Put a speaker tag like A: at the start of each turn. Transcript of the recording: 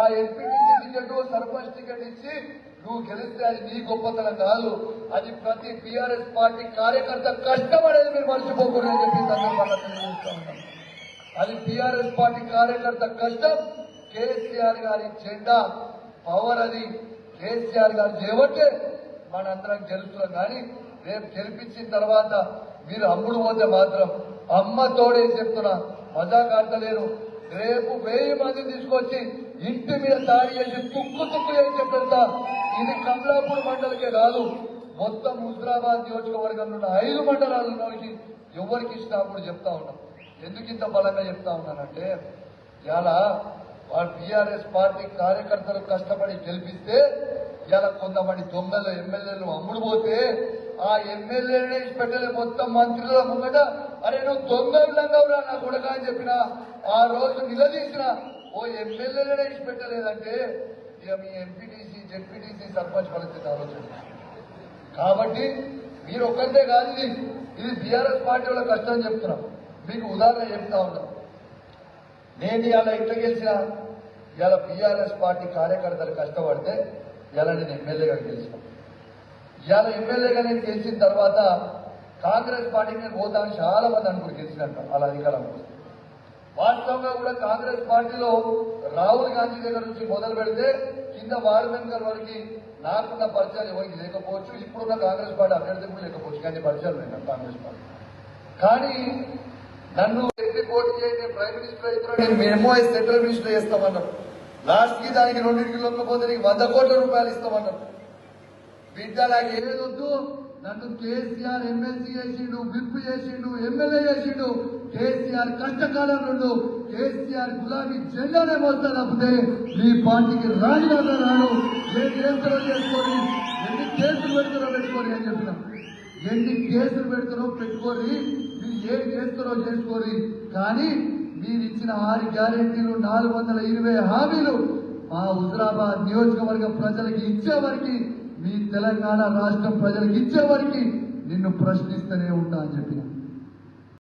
A: ఆ MPTC ticket sarpanch ticket ఇచ్చి నువ్వు గెలిస్తే అది నీ గొప్పతనం కాదు. అది ప్రతి టీఆర్ఎస్ పార్టీ కార్యకర్త కష్టపడేది మీరు మర్చిపోకూడదని చెప్పి సందర్భంగా తెలియజేస్తా అది టీఆర్ఎస్ పార్టీ కార్యకర్త కష్టం. కేసీఆర్ గారి జెండా పవర్ అది. కేసీఆర్ గారు చేయబట్టే మనందరం గెలుస్తున్నాం కానీ రేపు గెలిపించిన తర్వాత మీరు అమ్ముడు పోతే మాత్రం అమ్మ తోడే చెప్తున్నా మజాక్ రేపు వెయ్యి మంది తీసుకొచ్చి ఇంటి మీద దాడి చేసి తుక్కు తుక్కు చేసి పెడతా ఇది కమలాపూర్ మండలికే కాదు మొత్తం హుజరాబాద్ నియోజకవర్గంలో ఉన్న ఐదు మండలాలలోకి ఎవరికి ఇష్టం కూడా చెప్తా ఉన్నాం. ఎందుకు ఇంత బలంగా చెప్తా ఉన్నానంటే ఇలా వాళ్ళు టీఆర్ఎస్ పార్టీ కార్యకర్తలు కష్టపడి గెలిపిస్తే ఇలా కొంతమంది దొంగలు ఎమ్మెల్యేలు అమ్ముడు పోతే ఆ ఎమ్మెల్యేనే పెట్టలే మొత్తం మంత్రుల ముంగట అరే నువ్వు దొంగ విధంగా ఉన్నా నా కొడుక అని చెప్పిన ఆ రోజు నిలదీసిన ఓ ఎమ్మెల్యేలనే ఇచ్చిపెట్టలేదంటే ఇక మీ ఎంపీటీసీ జెడ్పీటీసీ సర్పంచ్ పరిస్థితి ఆలోచన. కాబట్టి మీరు ఒక్కరితే కాదు ఇది బీఆర్ఎస్ పార్టీ వాళ్ళ కష్టం చెప్తున్నాం. మీకు ఉదాహరణ చెప్తా ఉన్నాం. నేను ఇవాళ ఇట్లా గెలిచిన ఇవాళ బీఆర్ఎస్ పార్టీ కార్యకర్తలు కష్టపడితే ఇలా నేను ఎమ్మెల్యేగా గెలిచిన. ఇవాళ ఎమ్మెల్యేగా నేను గెలిచిన తర్వాత కాంగ్రెస్ పార్టీని నేను చాలా మంది అనుకుని గెలిచినట్టు అలా అధికారం వస్తే. వాస్తవంగా కూడా కాంగ్రెస్ పార్టీలో రాహుల్ గాంధీ దగ్గర నుంచి మొదలు పెడితే కింద వార్డు మెంబర్ వరకు నాకున్న పరిచయాలు ఎవరికి లేకపోవచ్చు ఇప్పుడున్న కాంగ్రెస్ పార్టీ అభ్యర్థి కూడా లేకపోవచ్చు. కానీ పరిచయాలు ఉన్నాయి కాంగ్రెస్ పార్టీ కానీ నన్ను ఎట్టి పోటీ చేయండి ప్రైమ్ మినిస్టర్ అయితే నేను మేము సెంట్రల్ మినిస్టర్ చేస్తామన్నారు. లాస్ట్కి దానికి రెండింటికి పోతే నీకు వంద కోట్ల రూపాయలు ఇస్తామన్నారు. బిడ్డ ఏదొద్దు? నన్ను కేసీఆర్ ఎమ్మెల్సీ చేసిండు విప్ చేసిండు ఎమ్మెల్యే చేసిండు. కేసీఆర్ కష్టకాలం నుండు కేసీఆర్ గులాబీ జెండానే మోస్తా తప్పితే మీ పార్టీకి రాజీనామా రాను ఏ కేసులో చేసుకొని ఎన్ని కేసులు పెడతారో పెట్టుకొని అని చెప్పిన ఎన్ని కేసులు పెడుతున్నో పెట్టుకొని మీరు ఏం చేస్తారో చేసుకోరి కానీ మీరు ఇచ్చిన ఆరు గ్యారెంటీలు నాలుగు వందల ఇరవై హామీలు మా హుజరాబాద్ నియోజకవర్గ ప్రజలకి ఇచ్చేవరకు మీ తెలంగాణ రాష్ట్రం ప్రజలకు ఇచ్చేవారికి నిన్ను ప్రశ్నిస్తూనే ఉంటా అని చెప్పిన.